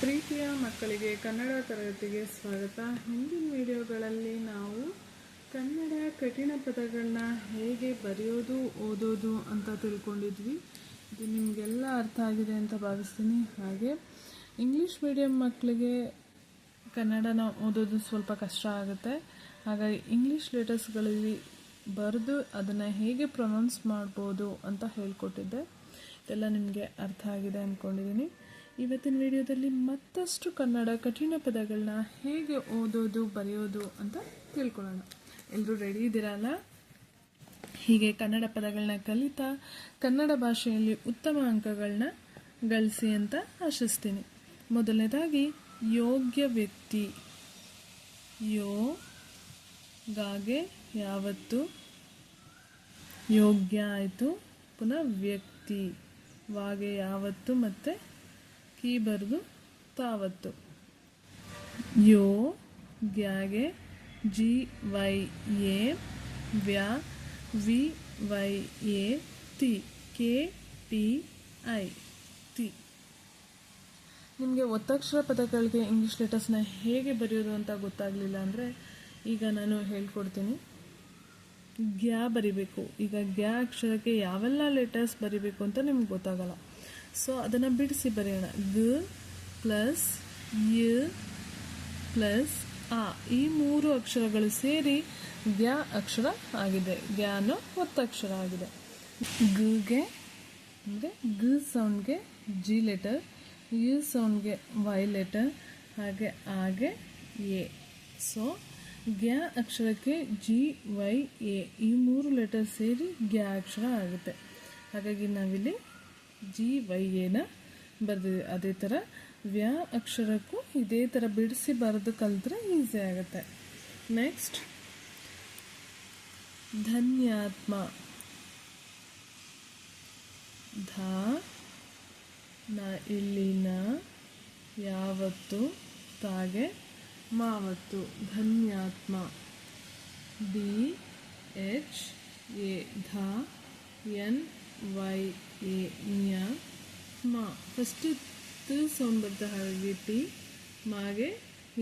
ಪ್ರೀತಿಯ ಮಕ್ಕಳಿಗೆ ಕನ್ನಡ ತರಗತಿಗೆ ಸ್ವಾಗತ. ಹಿಂದಿನ ವಿಡಿಯೋಗಳಲ್ಲಿ ನಾವು ಕನ್ನಡ ಕಠಿಣ ಪದಗಳನ್ನ ಹೇಗೆ ಬರೆಯೋದು, ಓದೋದು ಅಂತ ತಿಳ್ಕೊಂಡಿದ್ವಿ. ಇದು ನಿಮಗೆಲ್ಲ ಅರ್ಥ ಆಗಿದೆ ಅಂತ ಭಾವಿಸ್ತೀನಿ. ಹಾಗೆ ಇಂಗ್ಲೀಷ್ ಮೀಡಿಯಂ ಮಕ್ಕಳಿಗೆ ಕನ್ನಡನ ಓದೋದು ಸ್ವಲ್ಪ ಕಷ್ಟ ಆಗುತ್ತೆ. ಹಾಗಾಗಿ ಇಂಗ್ಲೀಷ್ ಲೆಟರ್ಸ್ಗಳಲ್ಲಿ ಬರೆದು ಅದನ್ನು ಹೇಗೆ ಪ್ರೊನೌನ್ಸ್ ಮಾಡ್ಬೋದು ಅಂತ ಹೇಳ್ಕೊಟ್ಟಿದ್ದೆ. ಇದೆಲ್ಲ ನಿಮಗೆ ಅರ್ಥ ಆಗಿದೆ ಅಂದ್ಕೊಂಡಿದ್ದೀನಿ ಇವತ್ತಿನ ವಿಡಿಯೋದಲ್ಲಿ ಮತ್ತಷ್ಟು ಕನ್ನಡ ಕಠಿಣ ಪದಗಳನ್ನ ಹೇಗೆ ಓದೋದು, ಬರೆಯೋದು ಅಂತ ತಿಳ್ಕೊಳ್ಳೋಣ. ಎಲ್ಲರೂ ರೆಡಿ ಇದ್ದೀರಲ್ಲ? ಹೀಗೆ ಕನ್ನಡ ಪದಗಳನ್ನ ಕಲಿತಾ ಕನ್ನಡ ಭಾಷೆಯಲ್ಲಿ ಉತ್ತಮ ಅಂಕಗಳನ್ನ ಗಳಿಸಿ ಅಂತ ಆಶಿಸ್ತೀನಿ. ಮೊದಲನೇದಾಗಿ, ಯೋಗ್ಯ ವ್ಯಕ್ತಿ. ಯೋ ಗಾಗೆ ಯಾವತ್ತು? ಯೋಗ್ಯ ಆಯಿತು, ಪುನಃ ವ್ಯಕ್ತಿ. ವಾಗೆ ಯಾವತ್ತು ಮತ್ತು? ಕೀ ಬರೆದು ತಾವತ್ತು. ಯೋ, ಗ್ಯಾಗೆ, ಜಿ, ವೈ, ಎ, ವ್ಯಾ, ವಿ, ವೈ, ಎ, ತಿ, ಕೆ, ಟಿ, ಐ, ತಿ. ನಿಮಗೆ ಒತ್ತಕ್ಷರ ಪದಗಳಿಗೆ ಇಂಗ್ಲೀಷ್ ಲೆಟರ್ಸ್ನ ಹೇಗೆ ಬರೆಯೋದು ಅಂತ ಗೊತ್ತಾಗಲಿಲ್ಲ ಅಂದರೆ ಈಗ ನಾನು ಹೇಳ್ಕೊಡ್ತೀನಿ. ಗ್ಯಾ ಬರಿಬೇಕು. ಈಗ ಗ್ಯಾ ಅಕ್ಷರಕ್ಕೆ ಯಾವೆಲ್ಲ ಲೆಟರ್ಸ್ ಬರಿಬೇಕು ಅಂತ ನಿಮ್ಗೆ ಗೊತ್ತಾಗಲ್ಲ. ಸೊ ಅದನ್ನು ಬಿಡಿಸಿ ಬರೆಯೋಣ. ಗ ಪ್ಲಸ್ ಯ ಪ್ಲಸ್ ಆ. ಈ ಮೂರು ಅಕ್ಷರಗಳು ಸೇರಿ ಗ್ಯಾ ಅಕ್ಷರ ಆಗಿದೆ. ಗ್ಯಾನು ಒತ್ತಕ್ಷರ ಆಗಿದೆ. ಗ್ಗೆ ಅಂದರೆ ಗ ಸೌಂಡ್ಗೆ ಜಿ ಲೆಟರ್ ಯು ಸೌಂಡ್ಗೆ ವೈ ಲೆಟರ್ ಹಾಗೆ ಆಗೆ ಎ. ಸೊ ಗ್ಯಾ ಅಕ್ಷರಕ್ಕೆ ಜಿ ವೈ ಎ. ಈ ಮೂರು ಲೆಟರ್ ಸೇರಿ ಗ್ಯಾ ಅಕ್ಷರ ಆಗುತ್ತೆ. ಹಾಗಾಗಿ ನಾವಿಲ್ಲಿ ಜಿ ವೈ ಎನ ಬರೆದಿದೆ ಅದೇ ಥರ ವ್ಯಾ ಅಕ್ಷರಕ್ಕೂ ಇದೇ ಥರ ಬಿಡಿಸಿ ಬರೆದು ಕಲಿತ್ರೆ ಈಸಿ ಆಗುತ್ತೆ. ನೆಕ್ಸ್ಟ್ ಧನ್ಯಾತ್ಮ. ಧ, ನ ಇಲ್ಲಿನ, ಯಾವತ್ತು, ತಾಗೆ, ಮಾವತ್ತು. ಧನ್ಯಾತ್ಮ. ಡಿ, ಎಚ್, ಎ, ಧ, ಎನ್ ವೈ ಎ ನ್ಯ ಮಾ ಫಸ್ಟ್ ತ ಸೌಂಡ್ ಬರುತ್ತೆ ಹಾಗಾಗಿ ಟಿ ಮಾಗೆ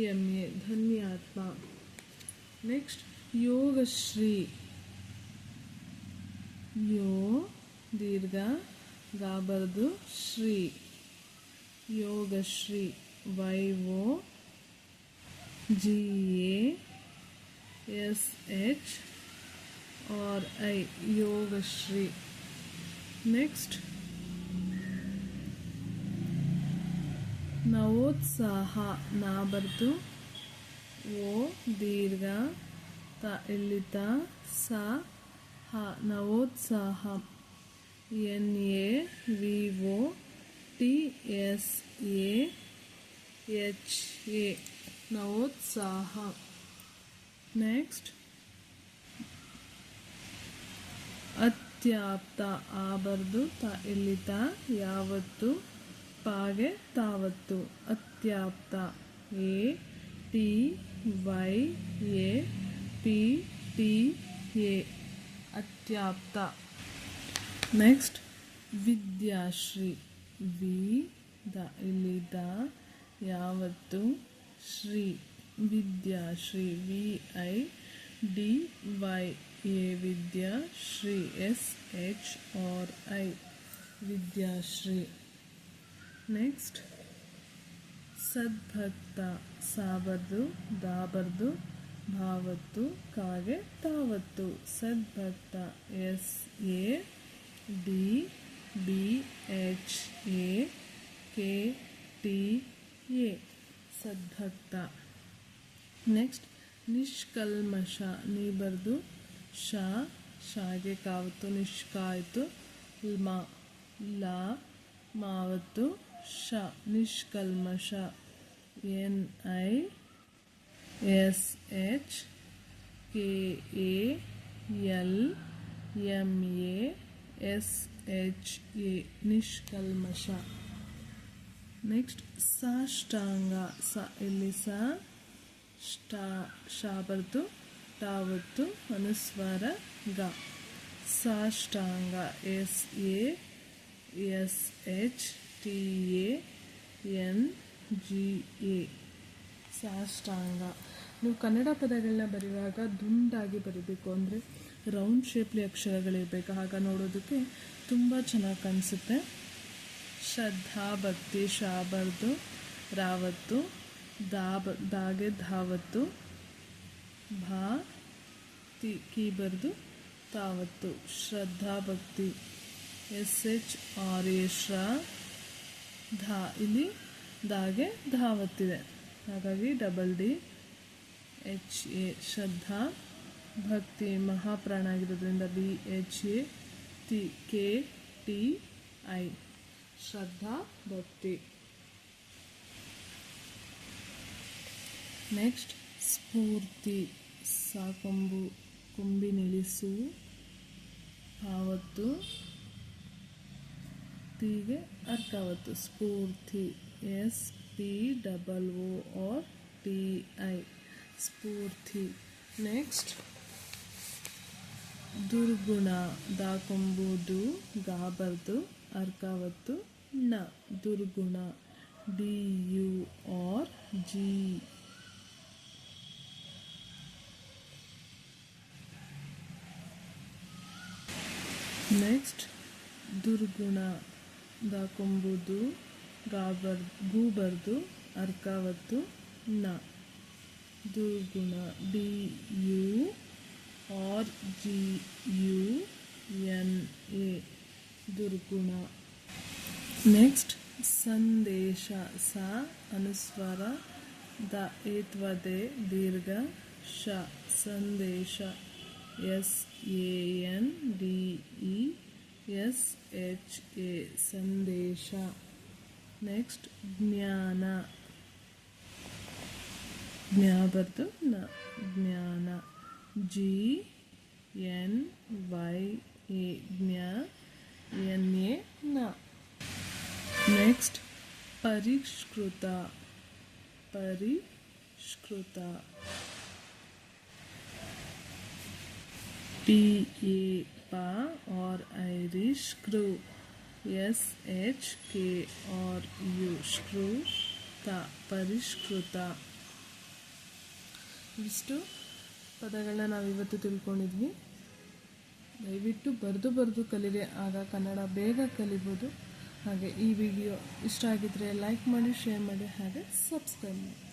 ಎಂ ಎ ಧನ್ಯಾತ್ಮ ನೆಕ್ಸ್ಟ್ ಯೋಗಶ್ರೀ ಯೋ ದೀರ್ಘ ಗಾ ಬರೆದು ಶ್ರೀ Yogashree Y O G A S H R I Yogashree next ನವೋತ್ಸಾಹ ನಾ ಬರ್ತು ಓ ದೀರ್ಘ ತ ಇಲ್ಲಿತ ಸ ಹ ನವೋತ್ಸಾಹ N A V O T S A H A ನವೋತ್ಸಾಹ next ಅತ್ಯಾಪ್ತ ಆಪ್ತ ಆಬರ್ದು, ತ ಇಲ್ಲಿತ ಯಾವತ್ತು? ಪಾಗೆ ತಾವತ್ತು. ಅತ್ಯಾಪ್ತ. A, T, Y, A, P, T, A. ಅತ್ಯಾಪ್ತ. Next, ವಿದ್ಯಾಶ್ರೀ. ವಿ, ದ ಇಲ್ಲಿ ದ ಯಾವತ್ತು? ಶ್ರೀ. Vidyashree. V, I, D, Y. A ವಿದ್ಯಾ ಶ್ರೀ ಎಸ್ ಎಚ್ ಆರ್ ಐ. ವಿದ್ಯಾಶ್ರೀ ನೆಕ್ಸ್ಟ್. ಸದ್ಭಕ್ತ ಸಾಬರ್ದು ದಾಬರ್ದು, ಭಾವತ್ತು, ಕಾಗೆ ತಾವತ್ತು. ಸದ್ಭಕ್ತ, S, A, D, B, H, A, K, T, A. ಸದ್ಭಕ್ತ. Next. ನಿಷ್ಕಲ್ಮಶ ನೀ ಬರ್ದು ಶ ಶಾಗೆ ಕಾವತ್ತು, ನಿಷ್ಕಾಯಿತು ಲ್ಮ ಲ, ಮಾವತ್ತು ಶ ನಿಷ್ಕಲ್ಮಷ. N, I, S, H, K, A, L, M, A, S, H, A, ನಿಷ್ಕಲ್ಮಷ. Next, ಸಾಷ್ಟಾಂಗ. ಸ, ಇಲ್ಲಿ ಸ ಶಾ ಟಾವತ್ತು ಅನುಸ್ವಾರ ಗ. ಸಾಷ್ಟಾಂಗ S A, S H, T A, N, G A. ಸಾಷ್ಟಾಂಗ. ನೀವು ಕನ್ನಡ ಪದಗಳನ್ನ ಬರೆಯುವಾಗ ದುಂಡಾಗಿ ಬರೀಬೇಕು. ಅಂದರೆ ರೌಂಡ್ ಶೇಪ್ಲಿ ಅಕ್ಷರಗಳಿರಬೇಕು. ಆಗ ನೋಡೋದಕ್ಕೆ ತುಂಬ ಚೆನ್ನಾಗಿ ಕಾಣಿಸುತ್ತೆ. ಶ್ರದ್ಧಾ, ಭಕ್ತಿ, ಶಾಬರ್ದು, ರಾವತ್ತು, ದಾಬ, ದಾಗೆ, ಧಾವತ್ತು. ಭಾ ತಿ ಕೀ ಬರೆದು ತಾವತ್ತು. ಶ್ರದ್ಧಾ ಭಕ್ತಿ. ಎಸ್ ಎಚ್ ಆರ್ ಎ ಶ್ರ ಧಾ. ಇಲ್ಲಿ ದಾಗೆ ಧಾವತ್ತಿದೆ. ಹಾಗಾಗಿ ಡಬಲ್ ಡಿ ಎಚ್ ಎ ಶ್ರದ್ಧಾ ಭಕ್ತಿ ಮಹಾಪ್ರಾಣ ಆಗಿರೋದ್ರಿಂದ B H A T K T I. ಶ್ರದ್ಧಾ ಭಕ್ತಿ. ನೆಕ್ಸ್ಟ್ ಸ್ಫೂರ್ತಿ ಸಾಕೊಂಬು ಕುಂಬಿ ನಿಲ್ಲಿಸು ಆವತ್ತು ತೀಗೆ ಅರ್ಕಾವತ್ತು. ಸ್ಫೂರ್ತಿ S P double O R T I. Spoorthi. Next. ದುರ್ಗುಣ ದಾಕೊಂಬುದು ಗಾಬರ್ದು ಅರ್ಕಾವತ್ತು ನ. ದುರ್ಗುಣ D U R G next ದುರ್ಗುಣ ದಾಕೊಂಬುದು ಗಾಬರ್, ಗೂಬರ್ದು ಅರ್ಕಾವತ್ತು ನ. ದುರ್ಗುಣ D U R G U N A. ದುರ್ಗುಣ. Next ಸಂದೇಶ ಸ ಅನುಸ್ವಾರ ದ ಏತ್ವದೆ ದೀರ್ಘ ಶ ಸಂದೇಶ. S A N D E S H A ಸಂದೇಶ ನೆಕ್ಸ್ಟ್ ಜ್ಞಾನ ಜ್ಞಾ ಬರ್ದು ನ ಜ್ಞಾನ ಜಿ ಎನ್ ವೈ ಎ ಜ್ಞಾ ಎನ್ ಎ ನ ನೆಕ್ಸ್ಟ್ ಪರಿಷ್ಕೃತ ಪರಿಷ್ಕೃತ ಪಿ ಎ ಪ R Irish crew S H K R U screw ತ ಪರಿಷ್ಕೃತ ಇಷ್ಟು ಪದಗಳನ್ನ ನಾವು ಇವತ್ತು ತಿಳ್ಕೊಂಡಿದ್ವಿ. ದಯವಿಟ್ಟು ಬರೆದು ಬರೆದು ಕಲೀರಿ, ಆಗ ಕನ್ನಡ ಬೇಗ ಕಲಿಬೋದು. ಹಾಗೆ ಈ ವಿಡಿಯೋ ಇಷ್ಟ ಆಗಿದ್ರೆ ಲೈಕ್ ಮಾಡಿ ಶೇರ್ ಮಾಡಿ, ಹಾಗೆ ಸಬ್ಸ್ಕ್ರೈಬ್ ಮಾಡಿ.